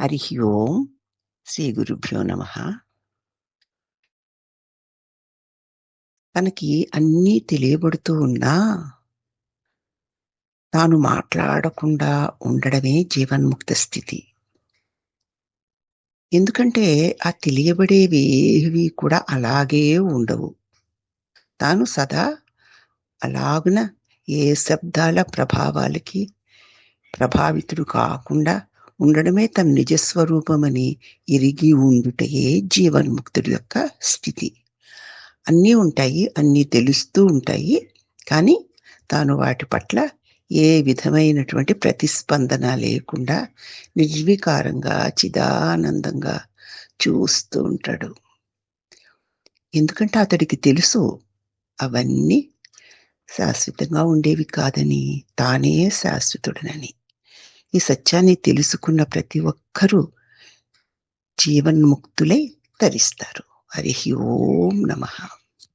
హరి ఓం శ్రీ గురుభ్యో నమ. తనకి అన్నీ తెలియబడుతూ ఉన్నా తాను మాట్లాడకుండా ఉండడమే జీవన్ముక్త స్థితి. ఎందుకంటే ఆ తెలియబడేవి ఏవి కూడా అలాగే ఉండవు. తాను సదా అలాగున ఏ శబ్దాల ప్రభావాలకి ప్రభావితుడు కాకుండా ఉండడమే తన నిజస్వరూపమని ఎరిగి ఉండుటయే జీవన్ముక్తుడి యొక్క స్థితి. అన్నీ ఉంటాయి అన్నీ తెలుస్తూ ఉంటాయి కానీ తాను వాటి పట్ల ఏ విధమైనటువంటి ప్రతిస్పందన లేకుండా నిర్వికారంగా చిదానందంగా చూస్తూ ఉంటాడు. ఎందుకంటే అతడికి తెలుసు అవన్నీ శాశ్వతంగా ఉండేవి కాదని తానే శాశ్వతుడనని. ఈ సత్యాన్ని తెలుసుకున్న ప్రతి ఒక్కరూ జీవన్ముక్తులై తరిస్తారు. హరి ఓం నమ.